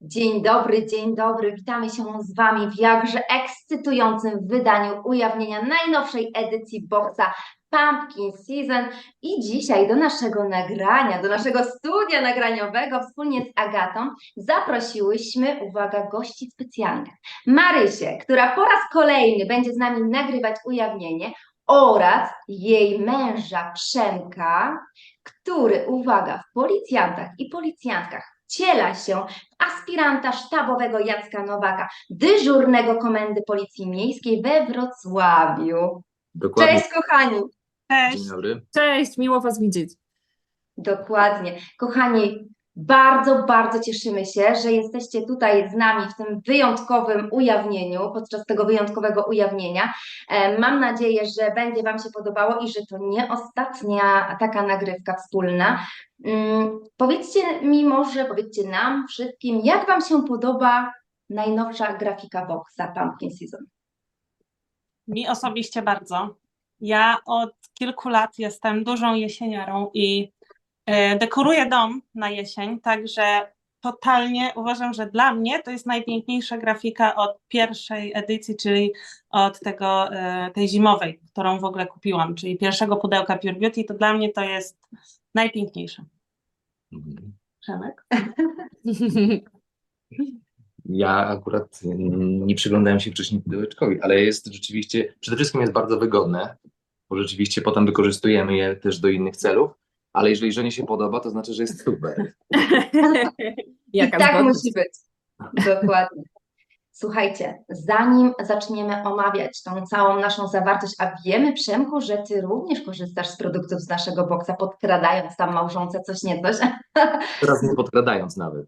Dzień dobry, dzień dobry. Witamy się z Wami w jakże ekscytującym wydaniu ujawnienia najnowszej edycji Boxa Pumpkin Season. I dzisiaj do naszego nagrania, do naszego studia nagraniowego wspólnie z Agatą zaprosiłyśmy, uwaga, gości specjalnych. Marysię, która po raz kolejny będzie z nami nagrywać ujawnienie oraz jej męża Przemka, który, uwaga, w policjantach i policjantkach wciela się w aspiranta sztabowego Jacka Nowaka, dyżurnego Komendy Policji Miejskiej we Wrocławiu. Dokładnie. Cześć kochani! Cześć. Dzień dobry. Cześć, miło Was widzieć. Dokładnie. Kochani, bardzo, bardzo cieszymy się, że jesteście tutaj z nami w tym wyjątkowym ujawnieniu, podczas tego wyjątkowego ujawnienia. E, Mam nadzieję, że będzie Wam się podobało i że to nie ostatnia taka nagrywka wspólna. Mm, Powiedzcie mi może, powiedzcie nam wszystkim, jak Wam się podoba najnowsza grafika Boxa Pumpkin Season? Mi osobiście bardzo. Ja od kilku lat jestem dużą jesieniarą i dekoruję dom na jesień, także totalnie uważam, że dla mnie to jest najpiękniejsza grafika od pierwszej edycji, czyli od tego, e, tej zimowej, którą w ogóle kupiłam, czyli pierwszego pudełka Pure Beauty, to dla mnie to jest najpiękniejsze. Przemek? Ja akurat nie przyglądałem się wcześniej pudełeczkowi, ale jest rzeczywiście, przede wszystkim jest bardzo wygodne, bo rzeczywiście potem wykorzystujemy je też do innych celów, ale jeżeli żonie się podoba, to znaczy, że jest super. Jaka I tak zgodność. musi być. Dokładnie. Słuchajcie, zanim zaczniemy omawiać tą całą naszą zawartość, a wiemy, Przemku, że Ty również korzystasz z produktów z naszego boksa, podkradając tam małżonce coś nie coś. Teraz nie podkradając nawet.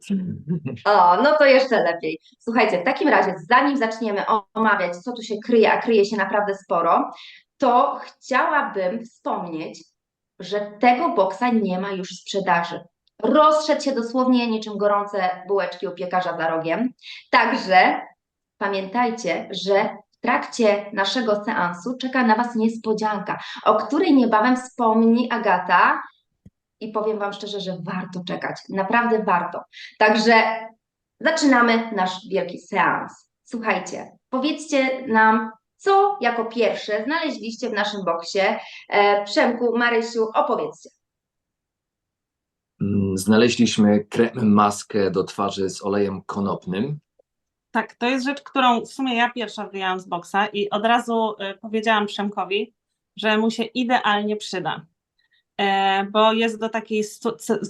O, no to jeszcze lepiej. Słuchajcie, w takim razie, zanim zaczniemy omawiać, co tu się kryje, a kryje się naprawdę sporo, to chciałabym wspomnieć, że tego boksa nie ma już w sprzedaży. Rozszedł się dosłownie niczym gorące bułeczki u piekarza za rogiem. Także pamiętajcie, że w trakcie naszego seansu czeka na Was niespodzianka, o której niebawem wspomni Agata. I powiem Wam szczerze, że warto czekać. Naprawdę warto. Także zaczynamy nasz wielki seans. Słuchajcie, powiedzcie nam, co jako pierwsze znaleźliście w naszym boksie. E, Przemku, Marysiu, opowiedzcie. Mm, Znaleźliśmy krem maskę do twarzy z olejem konopnym. Tak, to jest rzecz, którą w sumie ja pierwsza wyjęłam z boksa i od razu y, powiedziałam Przemkowi, że mu się idealnie przyda, e, bo jest do takiej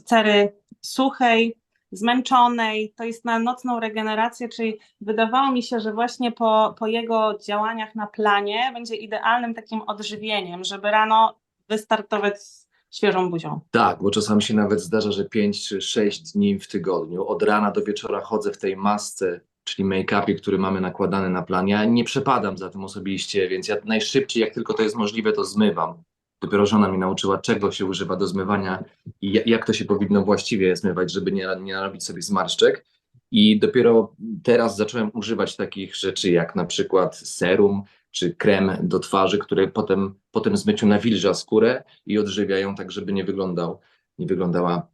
cery suchej, zmęczonej, to jest na nocną regenerację, czyli wydawało mi się, że właśnie po, po jego działaniach na planie będzie idealnym takim odżywieniem, żeby rano wystartować z świeżą buzią. Tak, bo czasami się nawet zdarza, że 5 czy 6 dni w tygodniu, od rana do wieczora chodzę w tej masce, czyli make-upie, który mamy nakładany na plan. Ja nie przepadam za tym osobiście, więc ja najszybciej, jak tylko to jest możliwe, to zmywam. Dopiero żona mnie nauczyła, czego się używa do zmywania i ja- jak to się powinno właściwie zmywać, żeby nie, nie narobić sobie zmarszczek. I dopiero teraz zacząłem używać takich rzeczy, jak na przykład serum czy krem do twarzy, które potem po tym zmyciu nawilża skórę i odżywia ją tak, żeby nie wyglądał, nie wyglądała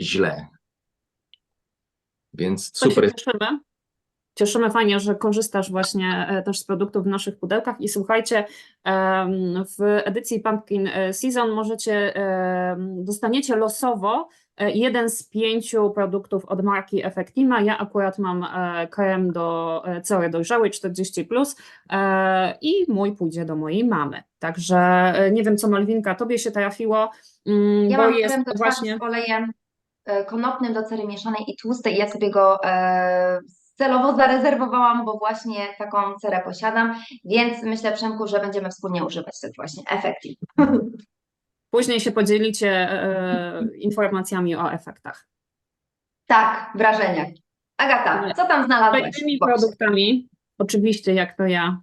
źle. Więc super cieszymy. Cieszymy fajnie, że korzystasz właśnie e, też z produktów w naszych pudełkach i słuchajcie, w edycji Pumpkin e, Season możecie, dostaniecie losowo e, jeden z pięciu produktów od marki Effectima. Ja akurat mam krem do cery dojrzałej 40+, plus, i mój pójdzie do mojej mamy. Także nie wiem, co Malwinka, tobie się trafiło, mm, Ja bo mam jest krem do właśnie... z olejem konopnym do cery mieszanej i tłustej. Ja sobie go e, celowo zarezerwowałam, bo właśnie taką cerę posiadam, więc myślę, Przemku, że będziemy wspólnie używać tych właśnie efektów. Później się podzielicie e, informacjami o efektach. Tak, wrażeniach. Agata, co tam w boksie? produktami, oczywiście jak to ja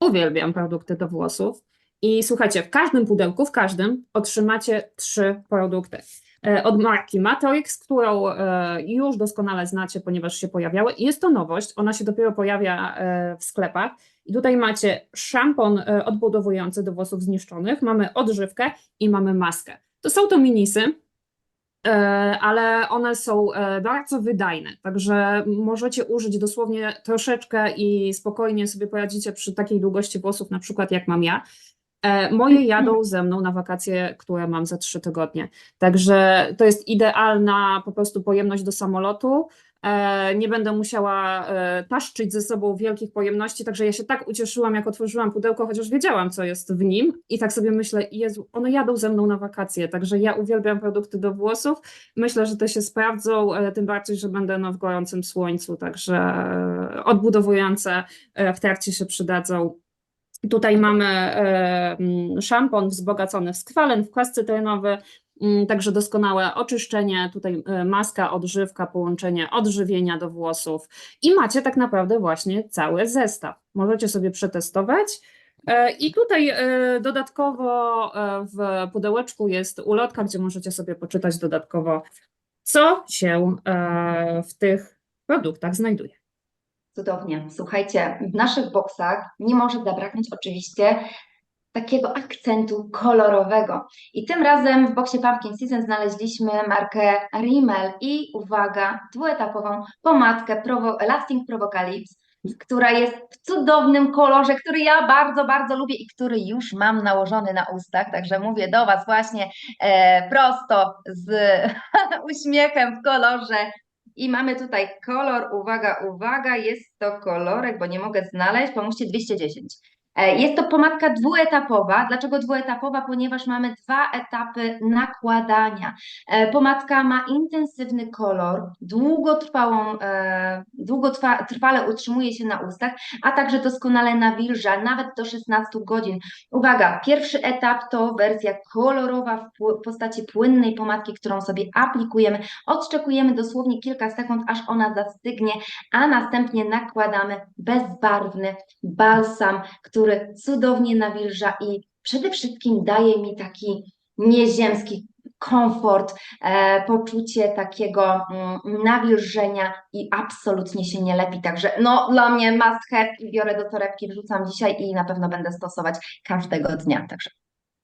uwielbiam produkty do włosów. I słuchajcie, w każdym pudełku, w każdym otrzymacie trzy produkty. E, Od marki Matrix, którą e, już doskonale znacie, ponieważ się pojawiały. Jest to nowość, ona się dopiero pojawia e, w sklepach. I tutaj macie szampon odbudowujący do włosów zniszczonych, mamy odżywkę i mamy maskę. To są to minisy, ale one są bardzo wydajne, także możecie użyć dosłownie troszeczkę i spokojnie sobie poradzicie przy takiej długości włosów, na przykład jak mam ja. E, Moje jadą ze mną na wakacje, które mam za trzy tygodnie. Także to jest idealna po prostu pojemność do samolotu. E, Nie będę musiała e, taszczyć ze sobą wielkich pojemności, także ja się tak ucieszyłam, jak otworzyłam pudełko, chociaż wiedziałam, co jest w nim. I tak sobie myślę, Jezu, one jadą ze mną na wakacje, także ja uwielbiam produkty do włosów. Myślę, że te się sprawdzą, tym bardziej, że będę no, w gorącym słońcu, także odbudowujące w trakcie się przydadzą. Tutaj mamy e, mm, szampon wzbogacony w skwalen, w kwas cytrynowy, mm, także doskonałe oczyszczenie, tutaj e, maska, odżywka, połączenie odżywienia do włosów i macie tak naprawdę właśnie cały zestaw. Możecie sobie przetestować. E, I tutaj dodatkowo w pudełeczku jest ulotka, gdzie możecie sobie poczytać dodatkowo, co się w tych produktach znajduje. Cudownie. Słuchajcie, w naszych boksach nie może zabraknąć oczywiście takiego akcentu kolorowego. I tym razem w boksie Pumpkin Season znaleźliśmy markę Rimmel i uwaga, dwuetapową pomadkę Provo Lasting Provocalips, która jest w cudownym kolorze, który ja bardzo, bardzo lubię i który już mam nałożony na ustach. Także mówię do Was właśnie e, prosto z uśmiechem w kolorze i mamy tutaj kolor, uwaga, uwaga, jest to kolorek, bo nie mogę znaleźć, pomóżcie 210. E, Jest to pomadka dwuetapowa. Dlaczego dwuetapowa? Ponieważ mamy dwa etapy nakładania. E, Pomadka ma intensywny kolor, długotrwałą, e, długotrwale utrzymuje się na ustach, a także doskonale nawilża, nawet do 16 godzin. Uwaga, pierwszy etap to wersja kolorowa w postaci płynnej pomadki, którą sobie aplikujemy. Odczekujemy dosłownie kilka sekund, aż ona zastygnie, a następnie nakładamy bezbarwny balsam, który cudownie nawilża i przede wszystkim daje mi taki nieziemski komfort, e, poczucie takiego mm, nawilżenia i absolutnie się nie lepi. Także no dla mnie must have i biorę do torebki, wrzucam dzisiaj i na pewno będę stosować każdego dnia. Także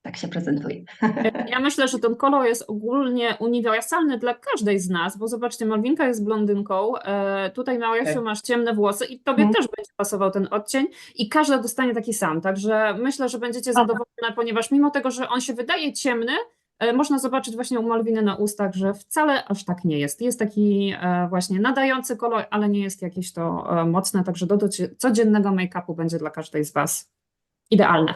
tak się prezentuje. Ja myślę, że ten kolor jest ogólnie uniwersalny dla każdej z nas, bo zobaczcie, Malwinka jest blondynką, e, tutaj Marysiu Tak. masz ciemne włosy i tobie Mhm. też będzie pasował ten odcień i każda dostanie taki sam, także myślę, że będziecie zadowolone, ponieważ mimo tego, że on się wydaje ciemny, e, można zobaczyć właśnie u Malwiny na ustach, że wcale aż tak nie jest. Jest taki e, właśnie nadający kolor, ale nie jest jakieś to e, mocne, także do docie- codziennego make-upu będzie dla każdej z Was idealne.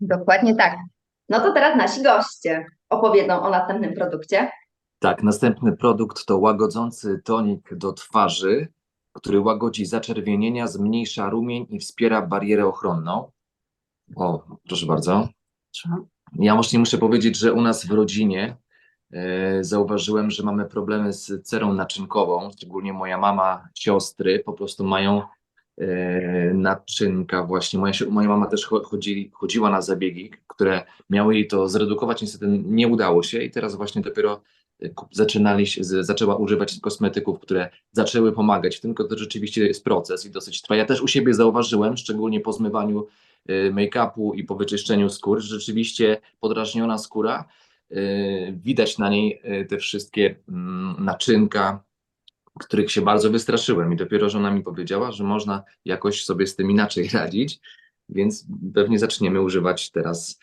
Dokładnie tak. No to teraz nasi goście opowiedzą o następnym produkcie. Tak, następny produkt to łagodzący tonik do twarzy, który łagodzi zaczerwienienia, zmniejsza rumień i wspiera barierę ochronną. O, proszę bardzo. Ja właśnie muszę powiedzieć, że u nas w rodzinie e, zauważyłem, że mamy problemy z cerą naczynkową, szczególnie moja mama, siostry po prostu mają naczynka właśnie. Moja, moja mama też cho- chodzi, chodziła na zabiegi, które miały jej to zredukować, niestety nie udało się i teraz właśnie dopiero e, zaczynali, zaczęła używać kosmetyków, które zaczęły pomagać tylko to rzeczywiście jest proces i dosyć trwa. Ja też u siebie zauważyłem, szczególnie po zmywaniu y, make-upu i po wyczyszczeniu skór, rzeczywiście podrażniona skóra, widać na niej te wszystkie mm, naczynka, których się bardzo wystraszyłem i dopiero żona mi powiedziała, że można jakoś sobie z tym inaczej radzić, więc pewnie zaczniemy używać teraz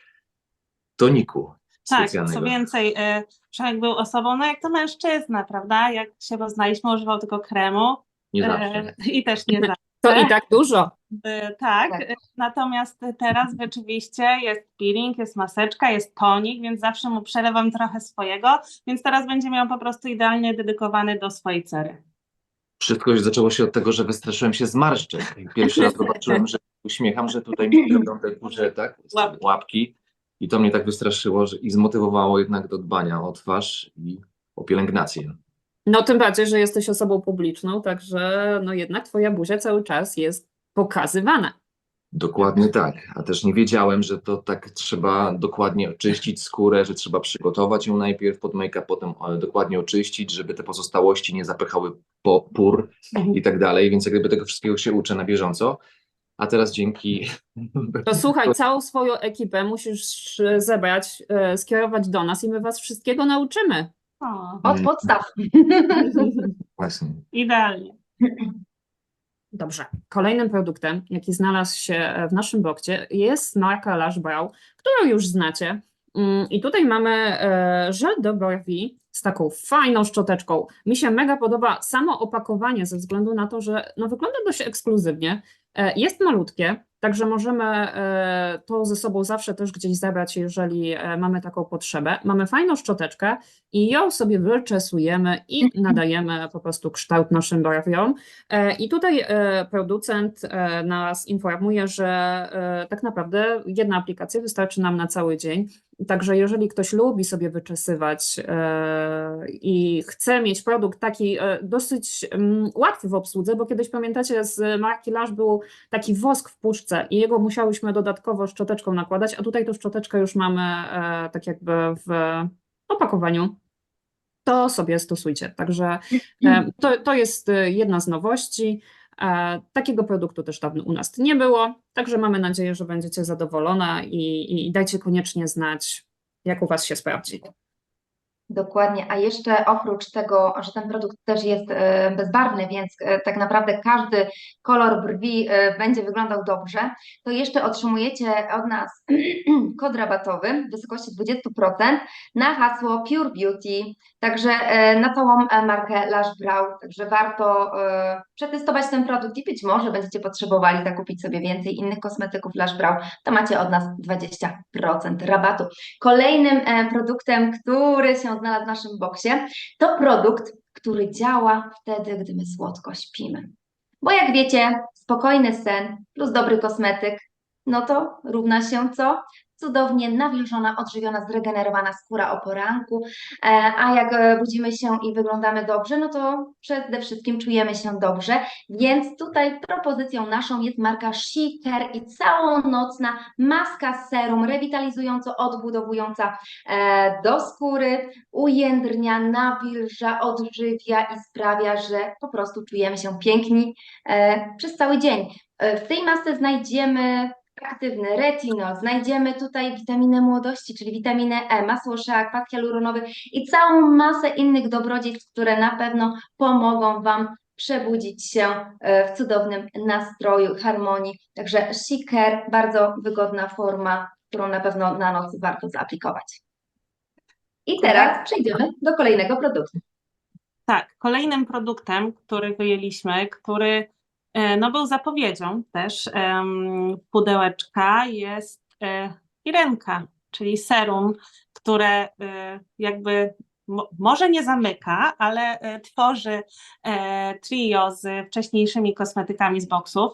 toniku Tak, co więcej, y, Przemek był osobą, no jak to mężczyzna, prawda? Jak się poznaliśmy, używał tylko kremu Nie y, zawsze. i też nie zawsze. To i tak dużo. Y, Tak, Tak. natomiast teraz rzeczywiście jest peeling, jest maseczka, jest tonik, więc zawsze mu przelewam trochę swojego, więc teraz będzie miał po prostu idealnie dedykowany do swojej cery. Wszystko już zaczęło się od tego, że wystraszyłem się zmarszczek. I Pierwszy raz zobaczyłem, że uśmiecham, że tutaj mi robią te kurze, tak? Łapki. łapki. I to mnie tak wystraszyło że, i zmotywowało jednak do dbania o twarz i o pielęgnację. No tym bardziej, że jesteś osobą publiczną, także no jednak twoja buzia cały czas jest pokazywana. Dokładnie tak. A też nie wiedziałem, że to tak trzeba dokładnie oczyścić skórę, że trzeba przygotować ją najpierw pod make-up, potem e, dokładnie oczyścić, żeby te pozostałości nie zapychały po pór i tak dalej. Więc jak gdyby tego wszystkiego się uczę na bieżąco. a teraz dzięki. To słuchaj, całą swoją ekipę musisz e, zebrać, e, skierować do nas i my was wszystkiego nauczymy. O, Od podstaw. Właśnie. idealnie. Dobrze. Kolejnym produktem, jaki znalazł się e, w naszym bokcie, jest marka Lush Brow, którą już znacie. Mm, I tutaj mamy e, żel do brwi z taką fajną szczoteczką. Mi się mega podoba samo opakowanie ze względu na to, że no, wygląda dość ekskluzywnie. E, Jest malutkie, także możemy e, to ze sobą zawsze też gdzieś zabrać, jeżeli e, mamy taką potrzebę. Mamy fajną szczoteczkę i ją sobie wyczesujemy i nadajemy po prostu kształt naszym brwiom. E, I tutaj producent nas informuje, że tak naprawdę jedna aplikacja wystarczy nam na cały dzień. Także jeżeli ktoś lubi sobie wyczesywać e, i chce mieć produkt taki e, dosyć mm, łatwy w obsłudze, bo kiedyś pamiętacie z marki Lush był taki wosk w puszce i jego musiałyśmy dodatkowo szczoteczką nakładać, a tutaj tą szczoteczkę już mamy e, tak jakby w opakowaniu. To sobie stosujcie. Także To, to jest jedna z nowości. E, Takiego produktu też dawno u nas nie było, także mamy nadzieję, że będziecie zadowolone i, i dajcie koniecznie znać, jak u Was się sprawdzi. Dokładnie, a jeszcze oprócz tego, że ten produkt też jest e, bezbarwny, więc e, tak naprawdę każdy kolor brwi e, będzie wyglądał dobrze, to jeszcze otrzymujecie od nas kod rabatowy w wysokości 20% na hasło Pure Beauty, także na całą markę Lush Brow, także warto przetestować ten produkt i być może będziecie potrzebowali zakupić sobie więcej innych kosmetyków Lush Brow, to macie od nas 20% rabatu. Kolejnym produktem, który się znalazł w naszym boksie, to produkt, który działa wtedy, gdy my słodko śpimy. Bo jak wiecie, spokojny sen plus dobry kosmetyk, no to równa się co? Cudownie nawilżona, odżywiona, zregenerowana skóra o poranku, e, a jak e, budzimy się i wyglądamy dobrze, no to przede wszystkim czujemy się dobrze, więc tutaj propozycją naszą jest marka She-Care i całonocna maska serum rewitalizująco odbudowująca e, do skóry, ujędrnia, nawilża, odżywia i sprawia, że po prostu czujemy się piękni przez cały dzień. W tej masce znajdziemy aktywny retinol, znajdziemy tutaj witaminę młodości, czyli witaminę E, masło shea, kwas hialuronowy i całą masę innych dobrodziejstw, które na pewno pomogą Wam przebudzić się e, w cudownym nastroju, harmonii. Także She-Care, bardzo wygodna forma, którą na pewno na noc warto zaaplikować. I teraz przejdziemy do kolejnego produktu. Tak, kolejnym produktem, który wyjęliśmy, który e, no, był zapowiedzią też pudełeczka, jest e, Irenka, czyli serum, które e, jakby mo, może nie zamyka, ale tworzy trio z wcześniejszymi kosmetykami z boksów.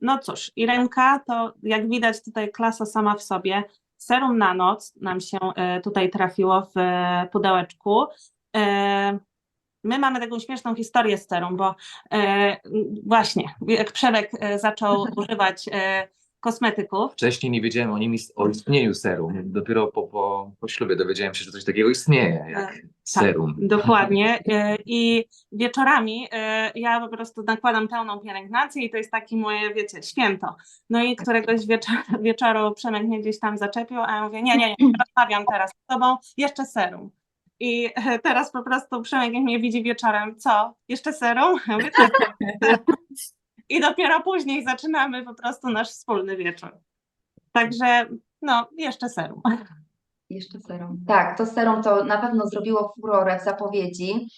No cóż, Irenka to jak widać tutaj klasa sama w sobie. Serum na noc nam się tutaj trafiło w pudełeczku. E, My mamy taką śmieszną historię z serum, bo e, właśnie, jak Przemek e, zaczął używać e, kosmetyków, Wcześniej nie wiedziałem o nim ist- o istnieniu serum. Dopiero po, po, po ślubie dowiedziałem się, że coś takiego istnieje, jak serum. dokładnie, e, i wieczorami e, ja po prostu nakładam pełną pielęgnację i to jest takie moje, wiecie, święto. No i któregoś wieczoru, wieczoru Przemek mnie gdzieś tam zaczepił, a ja mówię, nie, nie, nie, rozmawiam teraz z tobą, jeszcze serum. I teraz po prostu Przemek jak mnie widzi wieczorem, co? Jeszcze mówię, "Tak". I dopiero później zaczynamy po prostu nasz wspólny wieczór. Także no, jeszcze serum. Jeszcze serum. Tak, to serum to na pewno zrobiło furorę w zapowiedzi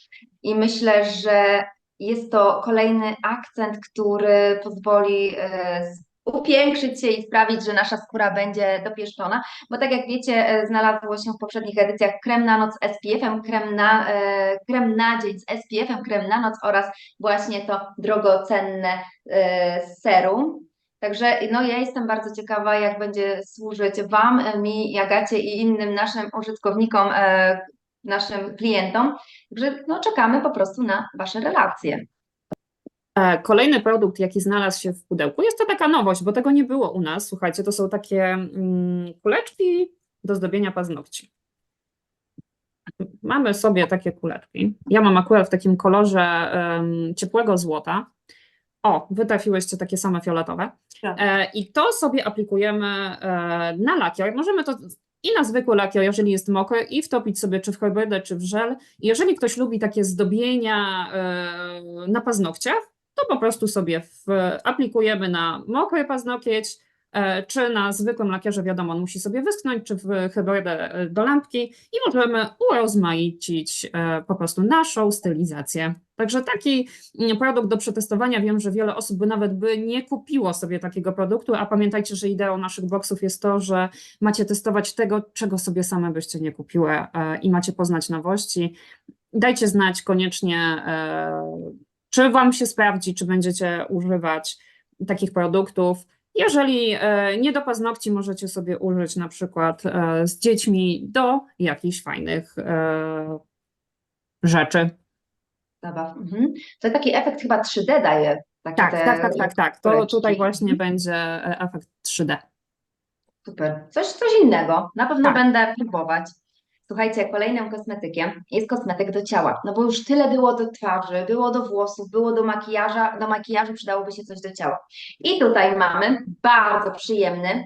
i myślę, że jest to kolejny akcent, który pozwoli e, upiększyć się i sprawić, że nasza skóra będzie dopieszczona, bo tak jak wiecie, e, znalazło się w poprzednich edycjach krem na noc z SPF-em, krem na, e, krem na dzień z SPF-em, krem na noc oraz właśnie to drogocenne e, serum. Także no, ja jestem bardzo ciekawa, jak będzie służyć Wam, mi, Agacie i innym naszym użytkownikom, naszym klientom. Także no, czekamy po prostu na Wasze relacje. E, Kolejny produkt, jaki znalazł się w pudełku, jest to taka nowość, bo tego nie było u nas. Słuchajcie, to są takie mm, kuleczki do zdobienia paznokci. Mamy sobie takie kuleczki. Ja mam akurat w takim kolorze em, ciepłego złota. O, wy trafiłyście takie same fioletowe. Tak. E, I to sobie aplikujemy e, na lakier. Możemy to i na zwykły lakier, jeżeli jest mokry, i wtopić sobie czy w herbydę, czy w żel. Jeżeli ktoś lubi takie zdobienia e, na paznokciach, to po prostu sobie w, aplikujemy na mokry paznokieć, e, czy na zwykłym lakierze, wiadomo, on musi sobie wyschnąć, czy w hybrydę e, do lampki i możemy urozmaicić e, po prostu naszą stylizację. Także taki mm, produkt do przetestowania. Wiem, że wiele osób by nawet by nie kupiło sobie takiego produktu, a pamiętajcie, że ideą naszych boksów jest to, że macie testować tego, czego sobie same byście nie kupiły i macie poznać nowości. Dajcie znać koniecznie, czy Wam się sprawdzi, czy będziecie używać takich produktów. Jeżeli e, nie do paznokci, możecie sobie użyć na przykład e, z dziećmi do jakichś fajnych e, rzeczy. Zabaw. Mhm. To taki efekt chyba 3D daje. Takie Tak, te tak, tak, tak, tak. To tutaj właśnie będzie e, efekt 3D. Super. Coś, coś innego. Na pewno Tak. będę próbować. Słuchajcie, kolejnym kosmetykiem jest kosmetyk do ciała. No bo już tyle było do twarzy, było do włosów, było do makijaża. Do makijażu przydałoby się coś do ciała. I tutaj mamy bardzo przyjemny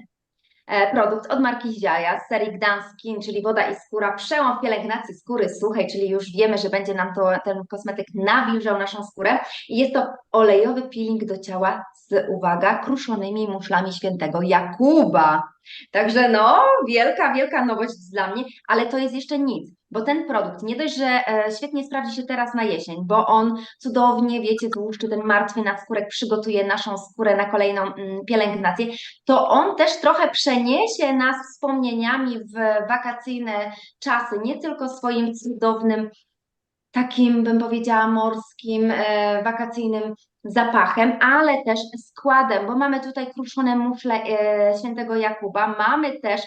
e, produkt od marki Ziaja z serii Gdan Skin, czyli woda i skóra. Przełom w pielęgnacji skóry suchej, czyli już wiemy, że będzie nam to, ten kosmetyk nawilżał naszą skórę. I jest to olejowy peeling do ciała z, uwaga, kruszonymi muszlami świętego Jakuba. Także no, wielka, wielka nowość dla mnie, ale to jest jeszcze nic, bo ten produkt nie dość, że e, świetnie sprawdzi się teraz na jesień, bo on cudownie, wiecie, tłuszczy ten martwy nadskórek, przygotuje naszą skórę na kolejną mm, pielęgnację, to on też trochę przeniesie nas wspomnieniami w wakacyjne czasy, nie tylko swoim cudownym, takim bym powiedziała morskim, e, wakacyjnym zapachem, ale też składem, bo mamy tutaj kruszone muszle e, świętego Jakuba, mamy też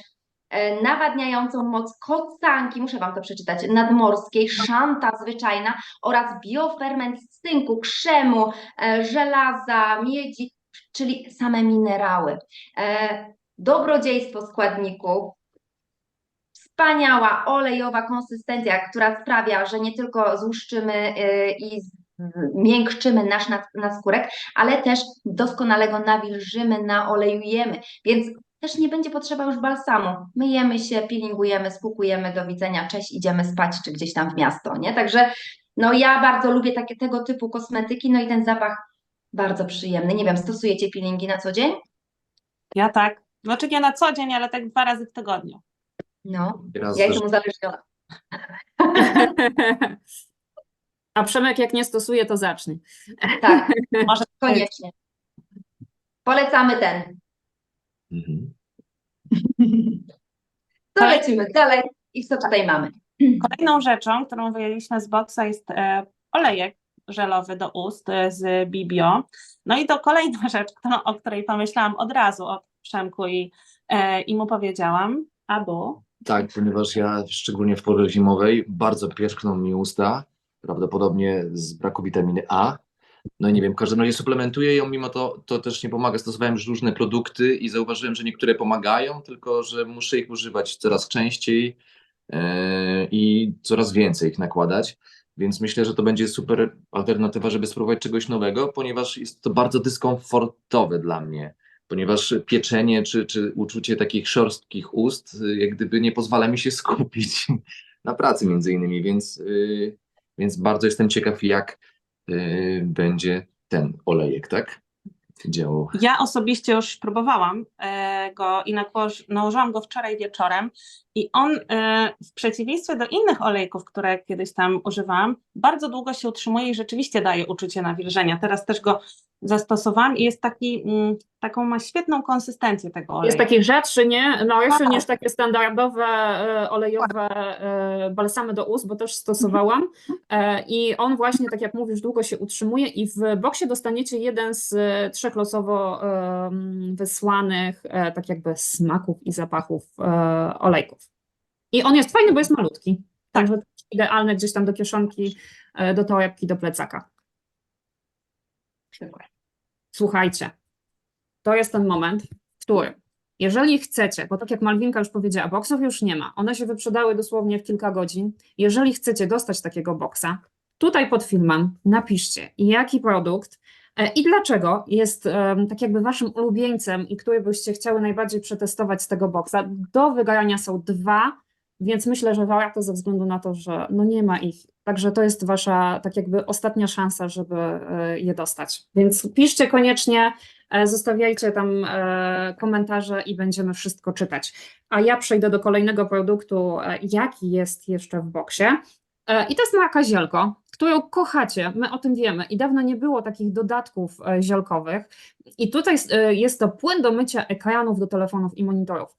e, nawadniającą moc kocanki, muszę Wam to przeczytać, nadmorskiej, szanta zwyczajna oraz bioferment z cynku, krzemu, żelaza, miedzi, czyli same minerały. Dobrodziejstwo składników, wspaniała olejowa konsystencja, która sprawia, że nie tylko złuszczymy y, i miękczymy nasz nadskórek, ale też doskonale go nawilżymy, naolejujemy, więc też nie będzie potrzeba już balsamu. Myjemy się, peelingujemy, spłukujemy, do widzenia, cześć, idziemy spać, czy gdzieś tam w miasto, nie? Także no ja bardzo lubię takie, tego typu kosmetyki, no i ten zapach bardzo przyjemny. Nie wiem, stosujecie peelingi na co dzień? Ja tak. Znaczy nie na co dzień, ale tak dwa razy w tygodniu. No, Raz ja jestem uzależniona. A Przemek jak nie stosuje, to zacznie. Tak, Może koniecznie. Polecamy ten. Mhm. To lecimy dalej. I co tutaj mamy? Kolejną rzeczą, którą wyjęliśmy z boksa jest e, olejek żelowy do ust e, z Bibio. No i to kolejna rzecz, którą, o której pomyślałam od razu o Przemku i, e, i mu powiedziałam, Abu, Tak, ponieważ ja szczególnie w porze zimowej bardzo pierzchną mi usta, prawdopodobnie z braku witaminy A. No i nie wiem, w każdym razie suplementuję ją, mimo to, to też nie pomaga. Stosowałem już różne produkty i zauważyłem, że niektóre pomagają, tylko że muszę ich używać coraz częściej e, i coraz więcej ich nakładać. Więc myślę, że to będzie super alternatywa, żeby spróbować czegoś nowego, ponieważ jest to bardzo dyskomfortowe dla mnie. Ponieważ pieczenie czy, czy uczucie takich szorstkich ust, y, jak gdyby nie pozwala mi się skupić na pracy między innymi, więc, y, więc bardzo jestem ciekaw, jak y, będzie ten olejek, tak? Działał. Ja osobiście już próbowałam e, go i nałożyłam go wczoraj wieczorem i on e, w przeciwieństwie do innych olejków, które kiedyś tam używałam, bardzo długo się utrzymuje i rzeczywiście daje uczucie nawilżenia. Teraz też go zastosowałam i jest taki, mm, taką ma świetną konsystencję tego oleju. Jest taki rzadszy, nie? No jeszcze Tak. niż takie standardowe e, olejowe e, balsamy do ust, bo też stosowałam. I on właśnie, tak jak mówisz, długo się utrzymuje i w boksie dostaniecie jeden z trzech losowo wysłanych tak jakby smaków i zapachów olejków. I on jest fajny, bo jest malutki. Także idealny gdzieś tam do kieszonki, e, do torebki, do plecaka. Słuchajcie, to jest ten moment, w którym, jeżeli chcecie, bo tak jak Malwinka już powiedziała, boksów już nie ma, one się wyprzedały dosłownie w kilka godzin. Jeżeli chcecie dostać takiego boksa, tutaj pod filmem napiszcie, jaki produkt E, I dlaczego jest em, tak jakby waszym ulubieńcem i który byście chciały najbardziej przetestować z tego boksa? Do wygrania są dwa, więc myślę, że warto ze względu na to, że no nie ma ich. Także to jest wasza tak jakby ostatnia szansa, żeby e, je dostać. Więc piszcie koniecznie, e, zostawiajcie tam e, komentarze i będziemy wszystko czytać. A ja przejdę do kolejnego produktu, jaki jest jeszcze w boksie. I to jest marka Zielko, którą kochacie, my o tym wiemy i dawno nie było takich dodatków zielkowych. I tutaj jest to płyn do mycia ekranów do telefonów i monitorów.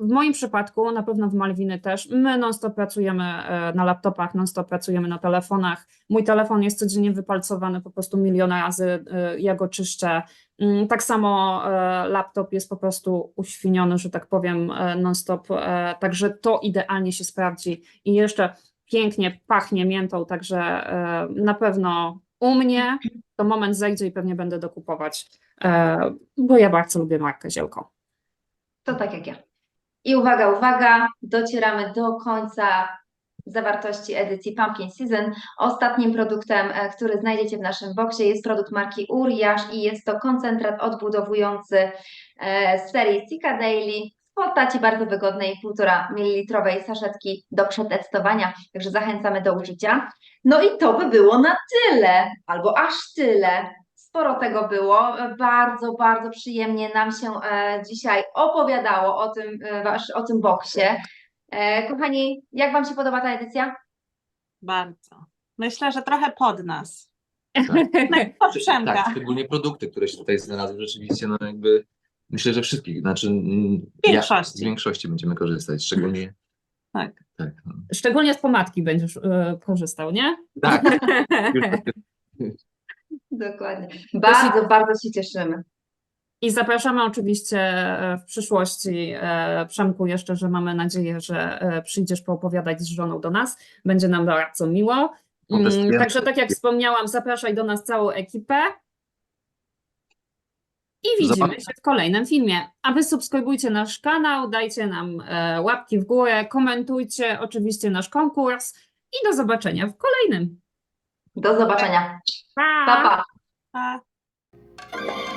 W moim przypadku, na pewno w Malwiny też, my non-stop pracujemy e, na laptopach, non-stop pracujemy na telefonach. Mój telefon jest codziennie wypalcowany po prostu milion razy, e, ja go czyszczę. Mm, Tak samo e, laptop jest po prostu uświniony, że tak powiem, non-stop, także to idealnie się sprawdzi. I jeszcze pięknie pachnie miętą, także na pewno u mnie to moment zejdzie i pewnie będę dokupować, bo ja bardzo lubię markę Zielko. To tak jak ja. I uwaga, uwaga, docieramy do końca zawartości edycji Pumpkin Season. Ostatnim produktem, e, który znajdziecie w naszym boksie jest produkt marki Uriasz i jest to koncentrat odbudowujący e, z serii Sika Daily w postaci bardzo wygodnej 1,5 ml saszetki do przetestowania, także zachęcamy do użycia. No i to by było na tyle, albo aż tyle. Sporo tego było. Bardzo, bardzo przyjemnie nam się e, dzisiaj opowiadało o tym, e, o tym boksie. E, kochani, jak Wam się podoba ta edycja? Bardzo. Myślę, że trochę pod nas. Tak. Tak, szczególnie produkty, które się tutaj znalazły, rzeczywiście, no jakby myślę, że wszystkich, znaczy mm, ja Większości. z większości będziemy korzystać, szczególnie Tak. tak. no. Szczególnie z pomadki będziesz korzystał, nie? Tak, Dokładnie. Bardzo, bardzo się cieszymy. I zapraszamy oczywiście e, w przyszłości, e, Przemku, jeszcze, że mamy nadzieję, że e, przyjdziesz poopowiadać z żoną do nas. Będzie nam bardzo miło. Mm, Potestujemy. Także tak jak wspomniałam, zapraszaj do nas całą ekipę. I widzimy Zobaczmy. się w kolejnym filmie. A wy subskrybujcie nasz kanał, dajcie nam łapki w górę, komentujcie oczywiście nasz konkurs i do zobaczenia w kolejnym. Do zobaczenia. Pa! pa. pa. pa.